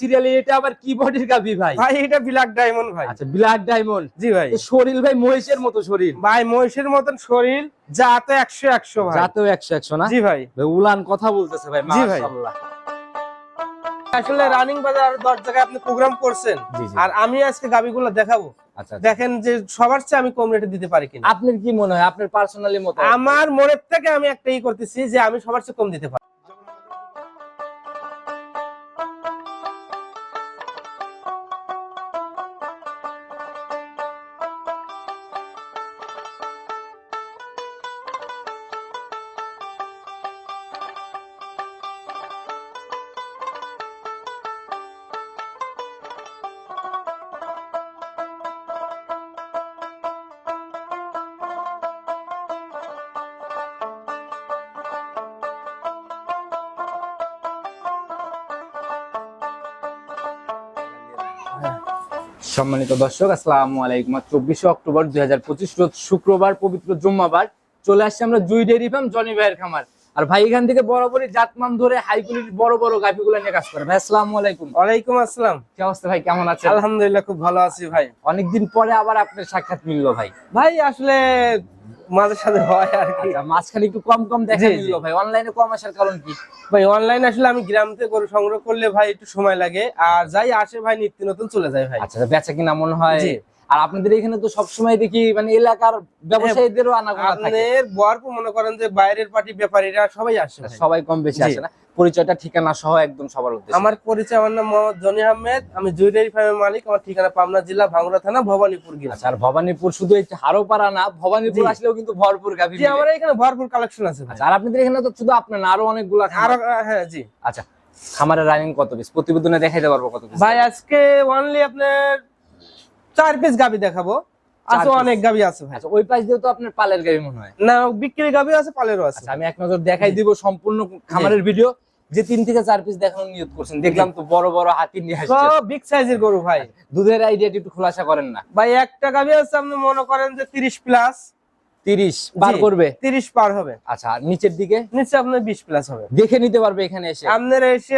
সিরিয়ালে এটা আবার কি বডির গাভি ভাই। ভাই এটা ব্ল্যাক ডায়মন্ড ভাই। আচ্ছা ব্ল্যাক ডায়মন্ড জি ভাই। শরীর ভাই মহিষের মতো শরীর। ভাই মহিষের মতন শরীর একশো একশো ভাই। যাতেও একশো একশো না? জি ভাই। উলান কথা বলতেছে ভাই জি ভাই। মাশাআল্লাহ। আসলে রানিং বাজার দশ জায়গায় আপনি প্রোগ্রাম করছেন। আর আমি আজকে গাবিগুলো দেখাবো। আচ্ছা আচ্ছা। দেখেন যে সবার চেয়ে আমি কম রেটে দিতে পারি কিনা। আপনার কি মনে হয়? আপনার পার্সোনালি মতো আমার মনের থেকে আমি একটা ই করতেছি যে আমি সবার চেয়ে কম দিতে পারি সম্মানিত দর্শক আসসালামু আলাইকুম। চব্বিশে অক্টোবর দুই হাজার পঁচিশ রোজ শুক্রবার পবিত্র জুম্মাবার। চলে আসছে আমরা জুই ডেয়ারি ফার্ম জনি ভাইয়ের খামার। আর ভাই এখান থেকে বরাবরই জাতমান ধরে হাই কোয়ালিটির বড় বড় গাভিগুলো নিয়ে কাজ করে। ভাই আসসালামু আলাইকুম। ওয়ালাইকুম আসসালাম। কি অবস্থা ভাই কেমন আছেন? আলহামদুলিল্লাহ খুব ভালো আছি ভাই। অনেকদিন পরে আবার আপনার সাক্ষাৎ মিললো ভাই। ভাই আসলে মাঝে সাথে হয় আর কি। আচ্ছা, মাঝখানে একটু কম কম দেখা। মিললো ভাই। অনলাইনে কম আসার কারণ কি? ভাই অনলাইন আসলে আমি গ্রাম থেকে গরু সংগ্রহ করলে ভাই একটু সময় লাগে। আর যাই আসে ভাই নিত্য নতুন চলে যায় ভাই। আচ্ছা বেচা কিনা মনে হয়। আর আপনাদের এখানে তো সবসময় দেখি মানে এলাকার ব্যবসায়ীদেরও আনাগোনা থাকে। আপনাদের বরপুর মনে করেন যে বাইরের পার্টি ব্যাপারীরা সবাই আসে। সবাই কম বেশি আসে না? পরিচয়টা ঠিকানা সহ একদম সবার উদ্দেশ্যে। আমার পরিচয় আমার নাম মোহাম্মদ জনি আহমেদ। আমি জুয়েলারি ফার্মের মালিক। আমার ঠিকানা পাবনা জেলা ভাঙ্গুড়া থানা ভবানীপুর গিলা আচ্ছা আর ভবানীপুর শুধু এই হারোপাড়া না ভবানীপুর আসলেও কিন্তু ভরপুর গাভী জি আমার এখানে ভরপুর কালেকশন আছে। আচ্ছা আর আপনাদের এখানে তো শুধু আপনার না আরও অনেকগুলা। আরও হ্যাঁ জি। আচ্ছা খামারের রানিং কত পিস প্রতিবেদনে দেখাইতে পারব কত পিস ভাই আজকে অনলি আপনার চার পিস গাবি দেখাবো। আছে অনেক গাবি আছে ভাই। আচ্ছা ওই পাশ দিয়ে তো আপনার পালের মনে হয়? না বিক্রি গাবি আছে পালেরও আছে। আচ্ছা আমি এক নজর দেখাই দিব সম্পূর্ণ খামারের ভিডিও যে তিন থেকে চার পিস দেখানোর নিয়ত করছেন। দেখলাম তো বড় বড় হাতি নিয়ে আসছে। বিগ সাইজের গরু ভাই। দুধের আইডিয়াটি একটু খোলাসা করেন না। ভাই একটা গাবি আছে আপনি মনে করেন যে তিরিশ প্লাস তিরিশ পার করবে? তিরিশ পার হবে। আচ্ছা নিচের দিকে? নিচে আপনার বিশ প্লাস হবে। দেখে নিতে পারবে এখানে এসে। আপনার এসে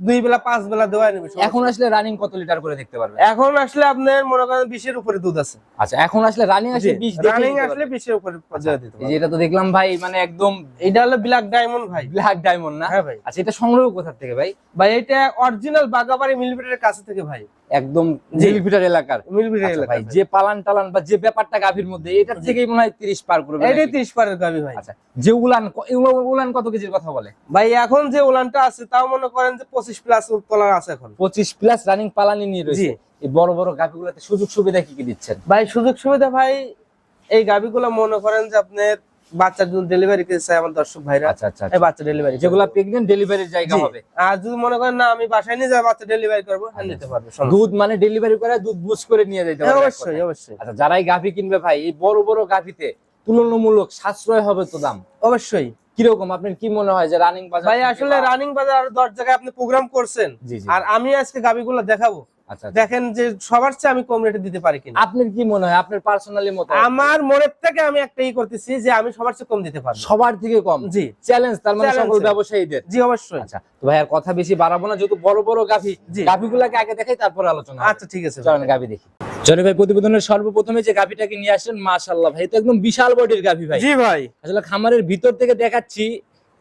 দুই বেলা পাঁচ বেলা দেওয়া নেবে এখন আসলে রানিং কত লিটার করে দেখতে পারবে এখন আসলে আপনার মনে করেন বিশের উপরে দুধ আছে। আচ্ছা এখন আসলে রানিং আসলে বিশ রানিং আসলে বিশের উপরে পর্যায়ে দিতে এটা তো দেখলাম ভাই মানে একদম এটা হলো ব্ল্যাক ডায়মন্ড ভাই। ব্ল্যাক ডায়মন্ড না? হ্যাঁ ভাই। আচ্ছা এটা সংগ্রহ কোথা থেকে ভাই? ভাই এটা অরিজিনাল বাগাবাড়ি মিলিমিটারের কাছে থেকে ভাই। একদম জি। মিলিমিটার এলাকার। মিলিমিটার আচ্ছা এলাকা ভাই যে পালান টালান বা যে ব্যাপারটা গাভীর মধ্যে এটার থেকেই মনে হয় তিরিশ পার করবে নাকি? তিরিশ পারের গাবি ভাই। আচ্ছা যে উলান উলান কত কেজির কথা বলে? ভাই এখন যে উলানটা আছে তাও মনে করেন যে পঁচিশ প্লাস তলার আছে এখন। পঁচিশ প্লাস রানিং পালানি নিয়ে রয়েছে। এই বড় বড় গাভীগুলোতে সুযোগ সুবিধা কি কি দিচ্ছেন? ভাই সুযোগ সুবিধা ভাই এই গাবিগুলো মনে করেন যে আপনার বাচ্চার জন্য ডেলিভারি চায় আমার দর্শক ভাইরা। আচ্ছা আচ্ছা এই বাচ্চা ডেলিভারি যেগুলা ডেলিভারির জায়গা হবে। আর যদি মনে করেন না আমি বাসায় নিয়ে বাচ্চা ডেলিভারি করব হ্যাঁ নিতে পারবে দুধ মানে ডেলিভারি করে দুধ বুঝ করে নিয়ে যেতে হ্যাঁ, পারবে অবশ্যই অবশ্যই। আচ্ছা যারাই গাভী কিনবে ভাই এই বড় বড় গাভীতে তুলনামূলক সাশ্রয় হবে তো দাম? অবশ্যই। কীরকম? আপনার কি মনে হয় যে রানিং বাজার ভাই আসলে রানিং বাজার আরও দশ জায়গায় আপনি প্রোগ্রাম করছেন। আর আমি আজকে গাবিগুলো দেখাবো। আচ্ছা আচ্ছা। দেখেন যে সবার চেয়ে আমি কম রেটে দিতে পারি কিনা। আপনার কি মনে হয়? আপনার পার্সোনালি মত আমার মনের থেকে আমি একটা ই করতেছি যে আমি সবার চেয়ে কম দিতে পারব। সবার থেকে কম? জি। চ্যালেঞ্জ তার মানে সকল ব্যবসায়ীদের? জি অবশ্যই। আচ্ছা তো ভাই আর কথা বেশি বাড়াবো না যেহেতু বড় বড় গাভী। গাভীগুলাকে আগে দেখাই তারপর আলোচনা আচ্ছা ঠিক আছে। চলেন গাভী দেখি। জনি ভাই প্রতিবেদনের সর্বপ্রথমে যে গাভীটাকে নিয়ে আসেন মাশাআল্লাহ ভাই তো একদম বিশাল বডির গাভী ভাই। জি ভাই। আসলে খামারের ভিতর থেকে দেখাচ্ছি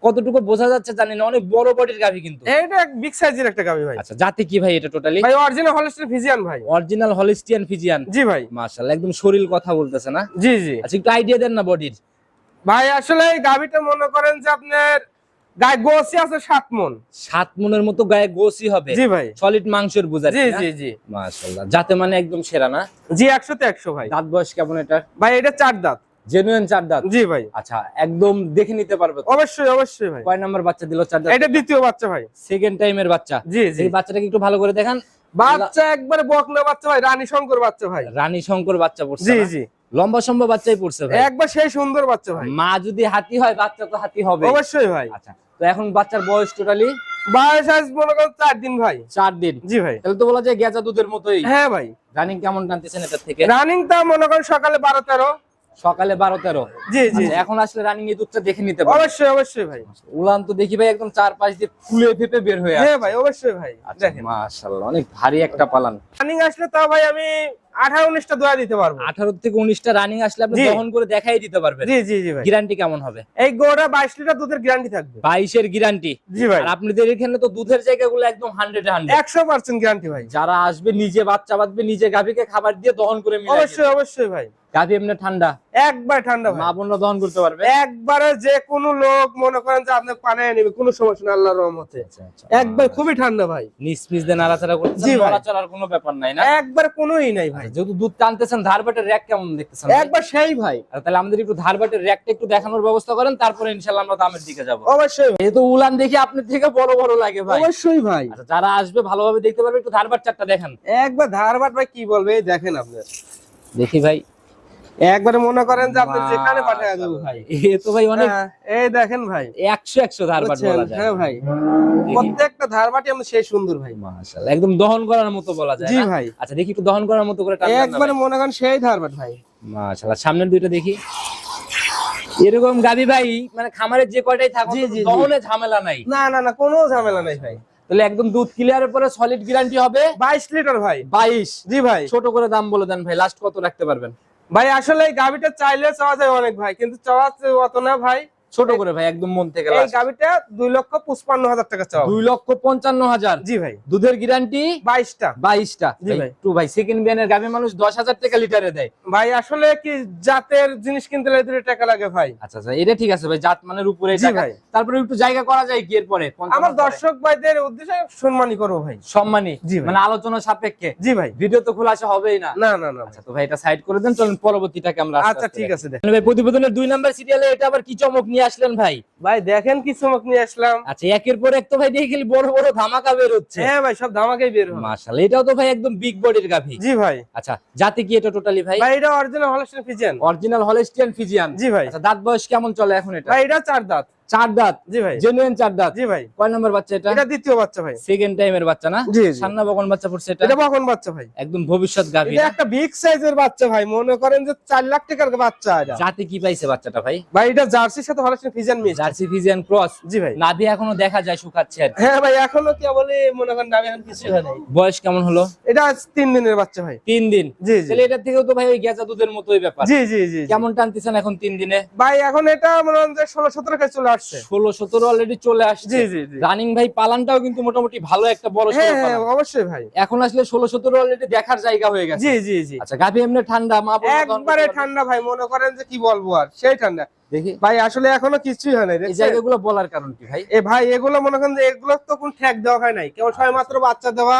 কতটুকু বোঝা যাচ্ছে জানি না অনেক বড় বডির গাভী কিন্তু। এটা বিগ সাইজের একটা গাবি ভাই। আচ্ছা জাতি কি ভাই এটা টোটালি ভাই অরিজিনাল হলস্টাইন ফিজিয়ান ভাই। অরিজিনাল হলিস্টিয়ান ফিজিয়ান জি ভাই। মাশাআল্লাহ একদম শরীর কথা বলতেছে না? জি জি। আচ্ছা একটু আইডিয়া দেন না বডির ভাই আসলে এই গাবিটা মনে করেন যে আপনার গায়ে গোসি আছে সাত মন। সাত মনের মতো গায়ে গোসি হবে। জি ভাই। সলিড মাংসের বুঝা জি জি জি। মাশাআল্লাহ যাতে মানে একদম সেরা না? জি একশো তে একশো ভাই। দাঁত বয়স কেমন এটা ভাই এটা চার দাঁত। জেনুইন চার দাঁত? জি ভাই। আচ্ছা একদম দেখে নিতে পারবে অবশ্যই অবশ্যই ভাই। কয় নাম্বার বাচ্চা দিল চার দাঁত? এটা দ্বিতীয় বাচ্চা ভাই। সেকেন্ড টাইমের বাচ্চা? জি জি। বাচ্চাটাকে একটু ভালো করে দেখান। বাচ্চা একবারে বকনা বাচ্চা ভাই রানী শঙ্কর বাচ্চা ভাই। রানী শঙ্কর বাচ্চা পড়ছে জি জি। লম্বা সম্ভব বাচ্চাই পড়ছে ভাই। একবার সেই সুন্দর বাচ্চা ভাই। মা যদি হাতি হয় বাচ্চা তো হাতি হবে। অবশ্যই ভাই। আচ্ছা তো এখন বাচ্চার বয়স টোটালি বয়স আজ মনে করেন চার দিন ভাই। চার দিন। জি ভাই। তাহলে তো বলা যায় গেজা দুধের মতোই। হ্যাঁ ভাই। রানিং কেমন টানতেছেন এটার থেকে? রানিং তা মনে করেন সকালে বারো তেরো। সকালে বারো তেরো জি জি। আচ্ছা, এখন আসলে রানিং এই দুধটা দেখে নিতে পারব। অবশ্যই অবশ্যই ভাই। উলান তো দেখি ভাই একদম চার পাঁচ দিয়ে ফুলে ফেপে বের হয়ে হ্যাঁ ভাই অবশ্যই ভাই। দেখেন। মাশাআল্লাহ অনেক ভারী একটা পালান। রানিং আসলে তা ভাই আমি আঠারো উনিশটা দোয়া দিতে পারব। আঠারো থেকে উনিশটা রানিং আসলে আপনি দহন করে দেখাই দিতে পারবেন। জি জি জি ভাই। গ্যারান্টি কেমন হবে? এই গোড়া বাইশ লিটার দুধের গ্যারান্টি থাকবে। বাইশের গ্যারান্টি জি ভাই। আর আপনাদের এখানে তো দুধের জায়গাগুলো একদম হান্ড্রেড হান্ড্রেড একশো পার্সেন্ট গ্যারান্টি ভাই। যারা আসবে নিজে বাচ্চা বাঁধবে নিজে গাভীকে খাবার দিয়ে দহন করে অবশ্যই অবশ্যই ভাই। গাভী এমনি ঠান্ডা। একবার ঠান্ডা মা বোনরা দহন করতে পারবে? একবারে যে কোনো লোক মনে করেন যে আপনি পানে নেবে কোনো সমস্যা না আল্লাহর রহমতে। একবার খুবই ঠান্ডা ভাই। নিচ পিস দিয়ে নাড়াচাড়া করতে জি ভাই। কোনো ব্যাপার নাই না? একবার কোনোই নাই ভাই। যেহেতু দুধ টানতেছেন ধারবাটের র্যাক কেমন দেখতেছেন একবার সেই ভাই। তাহলে আমাদের একটু ধারবাটের র্যাকটা একটু দেখানোর ব্যবস্থা করেন তারপরে ইনশাল্লাহ আমরা দামের দিকে যাব। অবশ্যই। ভাই। যেহেতু উলান দেখি আপনার থেকে বড় বড় লাগে ভাই। অবশ্যই ভাই। আচ্ছা যারা আসবে ভালোভাবে দেখতে পারবে একটু ধারবাট চারটা দেখেন। একবার ধারবাট ভাই কি বলবে দেখেন আপনি দেখি ভাই। একবারে মনে করেন যে আপনি যেখানে পাঠিয়ে দেবো। ভাই। এ তো ভাই অনেক হ্যাঁ, এই দেখেন ভাই। একশো একশো ধারবাট বুঝছেন? বলা যায়। হ্যাঁ ভাই। প্রত্যেকটা ধারবাটি আমরা সেই সুন্দর ভাই। মাশাআল্লাহ একদম দহন করার মতো বলা যায় জি ভাই। আচ্ছা দেখি একটু দহন করার মতো করে টান একবারে মনে করেন সেই ধারবাট ভাই ভাই। মাশাআল্লাহ সামনের দুইটা দেখি। এরকম গাবি ভাই মানে খামারের যে কয়টাই থাকুক। দহনে ঝামেলা নাই। না না না কোনো ঝামেলা নাই ভাই। তাহলে একদম দুধ ক্লিয়ারের পরে সলিড গ্যারান্টি হবে? বাইশ লিটার ভাই। বাইশ। জি ভাই। ছোট করে দাম বলে দেন ভাই লাস্ট কত রাখতে পারবেন? ভাই আসলে গাবিটা চাইলে চলা যায় অনেক ভাই কিন্তু চলা অত না ভাই। ছোট করে ভাই একদম মন থেকে এই। গাবিটা দুই লক্ষ পঁচপান্ন হাজার টাকা চাওয়া। দুই লক্ষ পঞ্চান্ন হাজার। জি ভাই। দুধের গ্যারান্টি বাইশটা। বাইশটা। জি ভাই। একটু ভাই সেকেন্ড বিয়ানের গাভী মানুষ দশ হাজার টাকা লিটারে দেয়। ভাই আসলে কি জাতের জিনিস কিনতে দুটো টাকা লাগে ভাই। আচ্ছা আচ্ছা এটা ঠিক আছে ভাই জাত মানের উপরে জি ভাই। তারপরে একটু জায়গা করা যায় কি এরপরে? আমার দর্শক ভাইদের উদ্দেশ্যে সম্মানই করব ভাই। সম্মানী জি মানে আলোচনা সাপেক্ষে? জি ভাই। ভিডিও তো খোলাসা হবেই না। না না না আচ্ছা তো ভাই এটা সাইড করে দেন চলুন পরবর্তীটাকে আমরা আচ্ছা ঠিক আছে ভাই প্রতিবেদনের দুই নাম্বার সিরিয়ালে এটা আবার কি চমক নিয়ে আসলেন ভাই? ভাই দেখেন কি চমক নিয়ে আসলাম। আচ্ছা একের পর এক তো ভাই দেখি বড় বড় ধামাকা বের হচ্ছে। হ্যাঁ ভাই সব ধামাকাই বের মাশাআল্লাহ এটাও তো ভাই একদম বিগ বডির গাভী। জি ভাই। আচ্ছা জাতি কি এটা টোটালি ভাই? ভাই এটা original Holstein Friesian original Holstein Friesian জি ভাই। আচ্ছা দাঁত বয়স কেমন চলে এখন এটা? ভাই এটা চার দাঁত। চার দাঁত। জি ভাই। জেনুইন চার দাঁত। জি ভাই। কয় নম্বর বাচ্চা এটা? এটা দ্বিতীয় বাচ্চা ভাই। সেকেন্ড টাইমের বাচ্চা না? জি। সান্না বকন বাচ্চা পড়ছে এটা? এটা কখন বাচ্চা ভাই। একদম ভবিষ্যৎ গাভী এটা একটা বিগ সাইজের বাচ্চা ভাই। মনে করেন যে চার লাখ টাকার বাচ্চা এটা। জাতি কি পাইছে বাচ্চাটা ভাই? ভাই এটা জার্সির সাথে Holstein Friesian mix Jersey Friesian cross জি ভাই। নাভি এখনও দেখা যায় শুকাচ্ছে আর হ্যাঁ ভাই এখনও কি বলে মনে করেন আমি এখন কিছু হয় নাই। বয়স কেমন হলো? এটা আজ তিন দিনের বাচ্চা ভাই। তিন দিন। জি জি। তাহলে এটার থেকেও তো ভাই ওই গেজা দুধের মতোই ব্যাপার। জি জি জি। কেমন টানতেছেন এখন তিন দিনে? ভাই এখন এটা মনে হয় যে ষোলো সতেরো কাছে চলে আসছে ষোলো সতেরো অলরেডি চলে আসছে। জি জি জি। রানিং ভাই পালানটাও কিন্তু মোটামুটি ভালো একটা বড় হ্যাঁ হ্যাঁ অবশ্যই ভাই। এখন আসলে ষোলো সতেরো অলরেডি দেখার জায়গা হয়ে গেছে। জি জি জি। আচ্ছা গাভী এমনি ঠান্ডা মা একবারে ঠান্ডা ভাই মনে করেন যে কি বলব আর সেই ঠান্ডা। দেখি। ভাই আসলে এখনও কিছুই হয় নাই এই জায়গাগুলো বলার কারণ কি ভাই? এ ভাই এগুলো মনে করেন যে এগুলো তো কোন ঠ্যাক দেওয়া হয় নাই। কেবল সবাই মাত্র বাচ্চা দেওয়া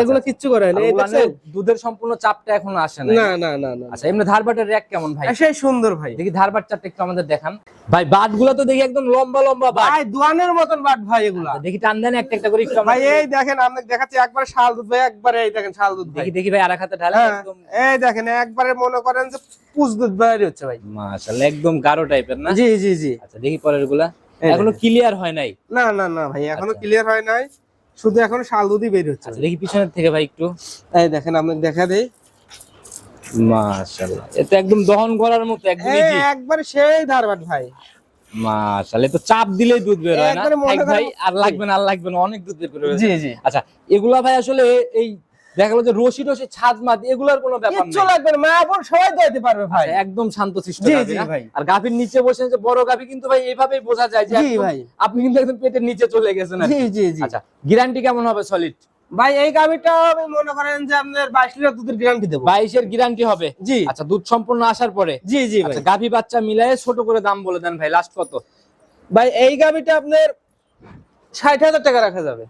এগুলো কিচ্ছু করে না দুধের সম্পূর্ণ চাপটা এখনও আসে না না না না আচ্ছা এমনি ধারবাটের র্যাক কেমন ভাই? আর সেই সুন্দর ভাই। দেখি ধারবাট চারটা একটু আমাদের দেখান। ভাই বাটগুলো তো দেখি একদম লম্বা লম্বা বাট। ভাই দোয়ানের মতন বাট ভাই এগুলা। দেখি টান দেন একটা একটা করে একটু ভাই এই দেখেন। আপনাকে দেখাচ্ছি একবার শাল দুধ ভাই একবারে এই দেখেন শাল দুধ দেখি দেখি ভাই আর হাতে ঢালে হ্যাঁ, একদম। এই দেখেন একবারে মনে করেন যে পুষ দুধ বাইরে হচ্ছে ভাই। মাশাআল্লাহ একদম গাঢ় টাইপের না? জি জি জি। আচ্ছা দেখি পরেরগুলা এখনও ক্লিয়ার হয় নাই। না না না ভাই এখনও আচ্ছা। ক্লিয়ার হয় নাই। শুধু এখন শাল দুধই বের হচ্ছে। আচ্ছা দেখি পিছনের থেকে ভাই একটু। এই দেখেন আপনাকে দেখা দেই। মাশাআল্লাহ এটা একদম দহন করার মতো একদম এই ইজি একবারে সেই ধারবাট ভাই। মাশাআল্লাহ তো চাপ দিলেই দুধ বের হয় না? ভাই আর লাগবে না আর লাগবে না অনেক দুধ বের করে জি জি। আচ্ছা এগুলা ভাই আসলে এই দেখা গেলো যে রশি রশি ছাদ মাদ এগুলার কোনো ব্যাপার কিচ্ছু লাগবে না মা বোন সবাই দিতে পারবে ভাই। আচ্ছা, একদম শান্ত জি, ভাই। আর গাভীর নিচে বসে যে বড় গাভী কিন্তু ভাই এইভাবেই বোঝা যায় যে ভাই। আপনি কিন্তু একদম পেটের নিচে চলে গেছেন জি জি জি। আচ্ছা গ্যারান্টি কেমন হবে সলিড ভাই এই গাবিটা আমি মনে করেন যে আপনার বাইশ লিটার দুধের গ্যারান্টি দেবো। বাইশের গ্যারান্টি হবে? জি। আচ্ছা দুধ সম্পূর্ণ আসার পরে? জি জি ভাই। আচ্ছা গাভী বাচ্চা মিলায়ে ছোট করে দাম বলে দেন ভাই লাস্ট কত? ভাই এই গাবিটা আপনার ষাট হাজার টাকা রাখা যাবে।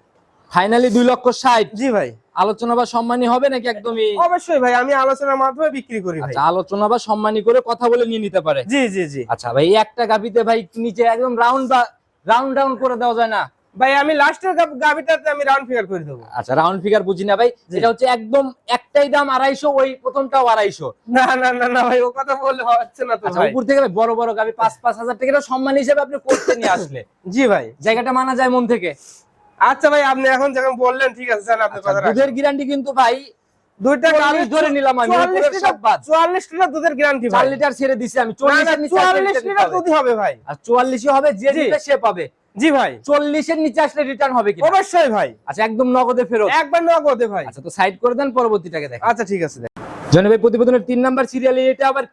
ফাইনালি দুই লক্ষ ষাট। জি ভাই। আলোচনা বা সম্মানী হবে নাকি একদমই? অবশ্যই ভাই আমি আলোচনার মাধ্যমে বিক্রি করি ভাই। আচ্ছা আলোচনা বা সম্মানী করে কথা বলে নিয়ে নিতে পারে। জি জি জি। আচ্ছা ভাই একটা গাভীতে ভাই নিচে একদম রাউন্ড বা রাউন্ড ডাউন করে দেওয়া যায় না? ভাই আমি লাস্টের গাবিটাতে আমি রাউন্ড ফিগার করে দেবো। আচ্ছা রাউন্ড ফিগার বুঝি না ভাই। এটা হচ্ছে একদম একটাই দাম আড়াইশো ওই প্রথমটাও আড়াইশো। না না না না ভাই ও কথা বললে হচ্ছে না তো আচ্ছা উপর থেকে বড় বড় গাভী পাঁচ পাঁচ হাজার টাকা সম্মান হিসেবে আপনি করতে নিয়ে আসলে। জি ভাই। জায়গাটা মানা যায় মন থেকে। আচ্ছা ভাই আপনি এখন যখন বললেন ঠিক আছে স্যার আপনি আচ্ছা, কথা দুধের গ্যারান্টি কিন্তু ভাই দুইটা গাভী ধরে নিলাম আমি, চুয়াল্লিশ উপরের লিটার সব বাদ। চুয়াল্লিশ লিটার দুধের গ্যারান্টি চার লিটার ছেড়ে দিছি আমি চল্লিশের নিচে একটা চুয়াল্লিশ লিটার লিটার দিতে হবে। ভাই। আর চুয়াল্লিশে হবে যে। দিবে সে পাবে। জি ভাই। চল্লিশের নিচে আসলে রিটার্ন হবে কি অবশ্যই ভাই। আচ্ছা একদম নগদে ফেরত। একবার নগদে ভাই। আচ্ছা তো সাইড করে দেন পরবর্তীটাকে দেখেন। আচ্ছা ঠিক আছে জনে ভাই প্রতিবেদনের তিন নাম্বার সিরিয়ালে এটা আবার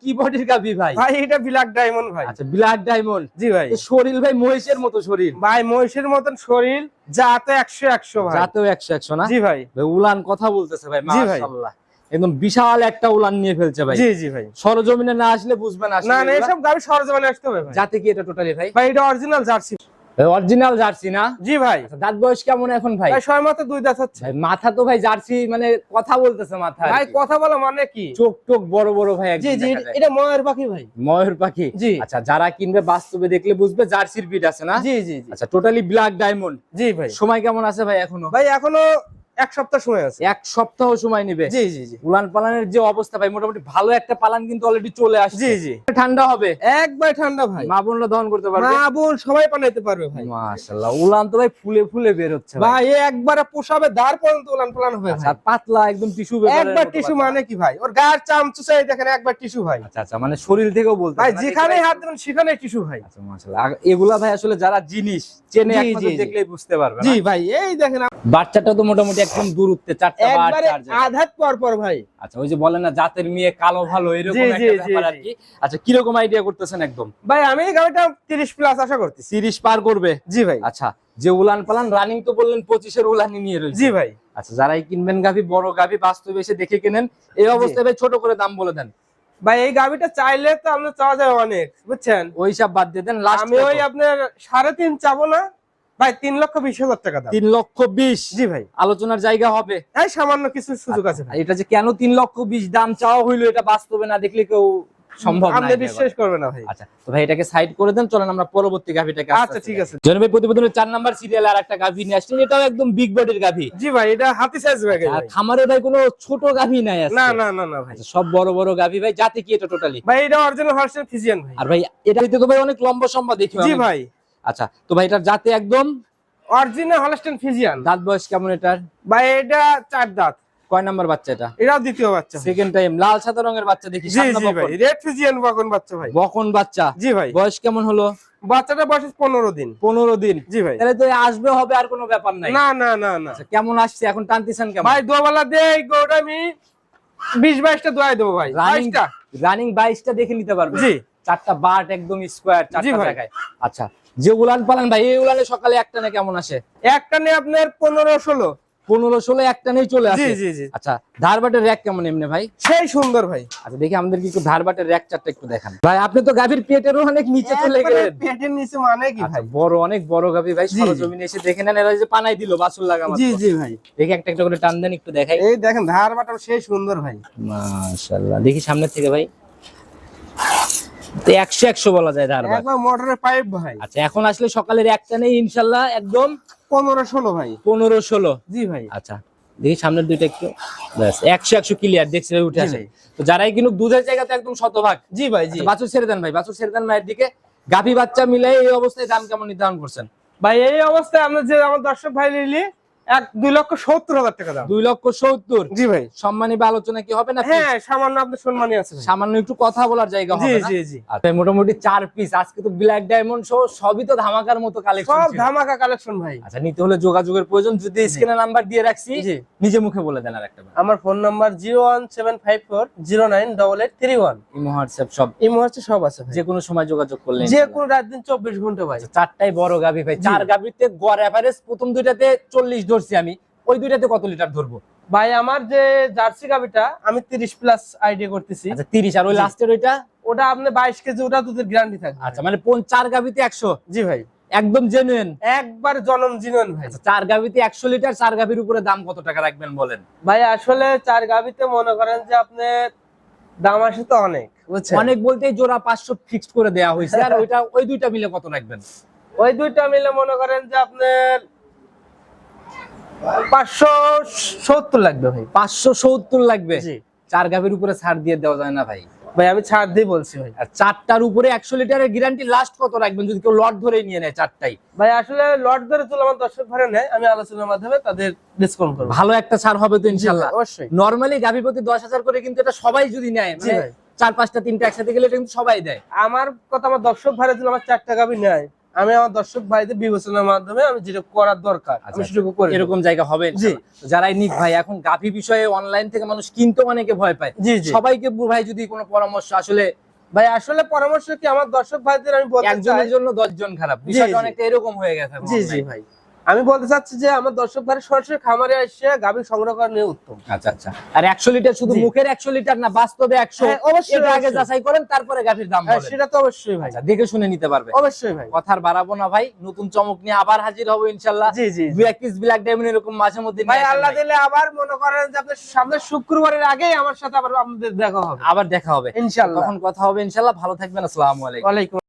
গাবি ভাই। ভাই এটা ব্ল্যাক ডায়মন্ড ভাই। আচ্ছা ব্ল্যাক ডায়মন্ড জি ভাই। শরীর ভাই মহিষের মতো শরীর ভাই মহিষের মতন শরীর যা তো একশো একশো ভাই। যাতেও একশো একশো না? জি ভাই। ভাই উলান কথা বলতেছে ভাই। মাশাআল্লাহ। একদম বিশাল একটা উলান নিয়ে ফেলছে ভাই। জি জি ভাই। সরজমিনে না আসলে বুঝবেন না না। এসব গাড়ি সরজমানে আসতে হবে ভাই। জাতে কি এটা টোটালি ভাই? ভাই এটা অরিজিনাল জার্সি অরিজিনাল জার্সি না? জি ভাই। আচ্ছা, দাঁত বয়স কেমন এখন ভাই? ছয় মতো দুই দাঁত হচ্ছে। মাথা তো ভাই জার্সি মানে কথা বলতেছে মাথা ভাই কথা বলা মানে কি? চোখ টোক বড় বড় ভাই জি জি এটা ময়ূর পাখি ভাই। ময়ূর পাখি? জি। আচ্ছা যারা কিনবে বাস্তবে দেখলে বুঝবে জার্সির পিট আছে না? জি জি জি। আচ্ছা টোটালি ব্ল্যাক ডায়মন্ড জি ভাই। সময় কেমন আছে ভাই এখনও? ভাই এখনও এক সপ্তাহ সময় আছে। এক সপ্তাহ সময় নেবে। জি জি জি। উলান পালানের যে অবস্থা ভাই মোটামুটি ভালো একটা পালান কিন্তু অলরেডি চলে আসছে। জি জি। ঠান্ডা হবে? একবার ঠান্ডা ভাই। মা বোনরা দহন করতে পারবে? মা বোন সবাই পানাইতে পারবে ভাই। মাশাআল্লাহ উলান তো ভাই ফুলে ফুলে বের হচ্ছে ভাই। ভাই একবারে পোষাবে দাঁড় পর্যন্ত উলান পালান হবে আচ্ছা আর পাতলা একদম টিস্যু একবার টিস্যু মানে কি ভাই? ওর গায়ের চামচুসাই দেখেন একবার টিস্যু ভাই। আচ্ছা আচ্ছা মানে শরীর থেকেও বলতে ভাই হবে না? যেখানে হাত দেবেন সেখানে টিস্যু ভাই। আচ্ছা মাশাআল্লাহ এগুলা ভাই আসলে যারা জিনিস চেনে একমাত্র জি। দেখলেই বুঝতে পারবে জি ভাই এই দেখেন বাচ্চাটা তো মোটামুটি একদম দূরত্বে চারটা বা একবারে চার আধাত পর পর ভাই। আচ্ছা ওই যে বলে না জাতের মেয়ে কালো ভালো এরকম একটা ব্যাপার আর কি। আচ্ছা কীরকম আইডিয়া করতেছেন একদম? ভাই আমি গাড়িটা তিরিশ প্লাস আশা করতেছি। তিরিশ পার করবে? জি ভাই। আচ্ছা যে উলান পালান রানিং তো বললেন পঁচিশের উলানি নিয়ে রয়েছে। জি ভাই। আচ্ছা যারাই কিনবেন গাভি বড় গাভি বাস্তবে এসে দেখে কেনেন। এই অবস্থায় ভাই ছোট করে দাম বলে দেন। ভাই এই গাড়িটা চাইলে তো আপনার চাওয়া যায় অনেক বুঝছেন? ওই সব বাদ দিয়ে দেন লাস্ট আমি ওই আপনার সাড়ে তিন চাবো না ভাই তিন লক্ষ বিশ হাজার টাকা দাম। তিন লক্ষ বিশ? জি ভাই। আলোচনার জায়গা হবে। এই সামান্য কিছু সুযোগ আছে ভাই। এটা যে কেন তিন লক্ষ বিশ দাম চাওয়া হইল এটা বাস্তবে না দেখলে কেউ সম্ভব আপনি বিশ্বাস। না ভাই। আচ্ছা তো ভাই এটাকে সাইড করে দেন চলেন আমরা পরবর্তী গাভিটাকে আচ্ছা, ঠিক আছে। জন ভাই প্রতিবেদনের চার নাম্বার সিরিয়ালে আর একটা গাভি নিয়ে আসছেন এটাও একদম বিগ বডির গাভি। জি ভাই এটা হাতি সাইজ ব্যাগ আর খামারে ভাই কোনো ছোট গাভি নাই। না না না না ভাই। আচ্ছা, সব বড় বড় গাভি ভাই জাতি কি এটা টোটালি ভাই এটা অরিজিনাল ভার্সন ফিজিয়ান ভাই। আর ভাই এটা তো ভাই অনেক লম্বা সম্বা দেখি জি ভাই। আচ্ছা তো ভাই এটার জাতে একদম? অরিজিনাল হলস্টেন ফিজিয়ান দাঁত বয়স কেমন এটার? ভাই এটা চার দাঁত। কয় নাম্বার বাচ্চা এটা? এটাও দ্বিতীয় বাচ্চা। সেকেন্ড টাইম লাল সাদা রঙের বাচ্চা দেখি জি জি ভাই রেড ফিজিয়ান বকন বাচ্চা ভাই। বকন বাচ্চা। জি ভাই। বয়স কেমন হলো? বাচ্চাটা বয়স পনেরো দিন। পনেরো দিন। জি ভাই। তাহলে তো আসবে হবে আর কোনো ব্যাপার নাই। না না না না। আচ্ছা, কেমন আসছে? এখন টানতেছেন কেমন? ভাই দোবেলা দে এই গরুটা আমি বিশ বাইশটা দোয়াই দেবো ভাই। রানিং বাইশটা। রানিং বাইশটা দেখে নিতে পারবে জি। চারটা বাট একদম স্কোয়ার চারটা জায়গায়। আচ্ছা যে উলান পালান ভাই এই উলানে সকালে একটা না কেমন আসে? একটা নিয়ে আপনার পনেরো ষোলো। পনেরো ষোলো একটা নেই চলে আসে? জি জি আচ্ছা ধারবাটের র্যাক কেমন এমনি ভাই? সেই সুন্দর ভাই। আচ্ছা দেখি আমাদের কি একটু ধারবাটের র্যাক চারটা একটু দেখান। ভাই আপনি তো গাভীর পেটেরও অনেক নিচে চলে গেলেন। পেটের নিচে মানে কি আচ্ছা ভাই? বড় অনেক বড় গাভী ভাই। সরজমিনে এসে দেখে নেন এরা যে পানাই দিল বাসুর লাগা জি জি ভাই। দেখি একটা একটা করে টান দেন একটু দেখাই। এই দেখেন ধার বাটা সেই সুন্দর ভাই। মাশাআল্লাহ দেখি সামনের থেকে ভাই। তো একশো একশো বলা যায় একবার মোটরের পাইপ ভাই। আচ্ছা এখন আসলে সকালের একটা নেই ইনশাল্লাহ একদম পনেরো ষোলো ভাই। পনেরো ষোলো। জি ভাই। আচ্ছা দেখি সামনের দুইটা একটু। ব্যাস একশো একশো ক্লিয়ার দেখছি ভাই উঠে আসে তো যারাই কিন্তু দুধের জায়গাতে একদম শতভাগ। জি ভাই জি। আচ্ছা, বাছুর ছেড়ে দেন ভাই বাছুর ছেড়ে দেন মায়ের দিকে। গাভী বাচ্চা মিলে এই অবস্থায় দাম কেমন নির্ধারণ করছেন? ভাই এই অবস্থায় আমরা যে আমার দর্শক ভাই নিলি এক দুই লক্ষ সত্তর হাজার টাকা দাম। দুই লক্ষ সত্তর? জি ভাই। সম্মানী বা আলোচনা কি হবে না হ্যাঁ সামান্য আপনার সম্মানী আছে। সামান্য একটু কথা বলার জায়গা জি জি জি। আচ্ছা মোটামুটি চার পিস আজকে তো ব্ল্যাক ডায়মন্ড সহ সবই তো ধামাকার মতো কালেকশন সব ধামাকা কালেকশন ভাই। আচ্ছা নিতে হলে যোগাযোগের প্রয়োজন। যদি স্ক্রিনে নাম্বার দিয়ে রাখছি নিজে মুখে বলে দেন আর একটা আমার phone number zero one seven five four zero nine double eight three one imo WhatsApp সব। এই মুহূর্তে সব আছে। যে কোনো সময় যোগাযোগ করলে যে কোনো রাত দিন চব্বিশ ঘণ্টা ভাই। আচ্ছা, চারটাই বড় গাভি ভাই। চার গাভিতে গড় এভারেজ প্রথম দুইটাতে চল্লিশ ধরছি আমি ওই দুইটাতে কত লিটার ধরবো? ভাই আমার যে জার্সি গাবিটা আমি তিরিশ প্লাস আইডিয়া করতেছি। আচ্ছা তিরিশ আর ওই লাস্টের ওইটা ওটা আপনি বাইশ কেজি ওটা দুধের গ্যারান্টি থাকবে। আচ্ছা মানে কোন চার গাভিতে একশো? জি ভাই। একদম জেনুইন একবার জনম জিনন ভাই। আচ্ছা চার গাভিতে একশো লিটার চার গাভির উপরে দাম কত টাকা রাখবেন বলেন? ভাই আসলে চার গাবিতে মনে করেন যে আপনার দাম আসে তো অনেক। অনেক বলতেই জোড়া পাঁচশো ফিক্সড করে দেওয়া হয়েছে। আর ওইটা ওই দুইটা মিলে কত রাখবেন? ওই দুইটা মিলে মনে করেন যে আপনার পাঁচশো সত্তর লাগবে ভাই। পাঁচশো সত্তর লাগবে? চার গাভির উপরে ছাড় দিয়ে দেওয়া যায় না ভাই। ভাই আমি ছাড় দিয়ে বলছি ভাই। আর চারটার উপরে একশো লিটারের গ্যারান্টি লাস্ট কত রাখবেন? যদি কেউ লট ধরে নিয়ে নেয় চারটাই। ভাই আসলে লট ধরে আমার দর্শক ভাড়া নেয় আমি আলোচনার মাধ্যমে তাদের ডিসকাউন্ট করব। ভালো একটা ছাড় হবে তো ইনশাল্লাহ। অবশ্যই। নর্মালি গাভি প্রতি দশ হাজার করে কিন্তু এটা সবাই যদি নেয় মানে। চার পাঁচটা তিনটা একসাথে গেলে এটা কিন্তু সবাই দেয়। আমার কথা আমার দর্শক ভাড়া দিলে আমার চারটা আমি নেয়। আমি আমার দর্শক ভাইদের বিবেচনার মাধ্যমে আমি যেটা করার দরকার আমি আচ্ছা, সেটুকু করি এরকম জায়গা হবে জি। যারাই নিক ভাই এখন গাফি বিষয়ে অনলাইন থেকে মানুষ কিনতে অনেকে ভয় পায়। জি সবাইকে ভাই যদি কোনো পরামর্শ আসলে ভাই আসলে পরামর্শ কি? আমার দর্শক ভাইদের আমি একজনের জন্য দশজন খারাপ। বিষয়টা। অনেকটা এরকম হয়ে গেছে জি জি ভাই। আমি বলতে চাচ্ছি যে আমার দর্শক ভাই সরাসরি খামারে এসে গাভী সংগ্রহ করা নিয়ে উত্তম। আচ্ছা আচ্ছা। আর একশো লিটার শুধু মুখের একশো লিটার না বাস্তবে একশো। হ্যাঁ, অবশ্যই, এটা আগে যাচাই করেন তারপরে গাভীর দাম হ্যাঁ, বলেন। সেটা তো অবশ্যই ভাই। আচ্ছা দেখে শুনে নিতে পারবে। অবশ্যই ভাই। কথার বাড়াবো না ভাই নতুন চমক নিয়ে আবার হাজির হব ইনশাল্লাহ। জি জি দু এক পিস ব্ল্যাক ডায়মন্ড এরকম মাঝে মধ্যে ভাই আল্লাহ দিলে আবার মনে করেন যে আপনার সামনে শুক্রবারের আগেই আমার সাথে আবার আপনাদের দেখা হবে। আবার দেখা হবে। ইনশাআল্লাহ তখন কথা হবে ইনশাল্লাহ। ভালো থাকবেন আসসালামু আলাইকুম। ওয়ালাইকুম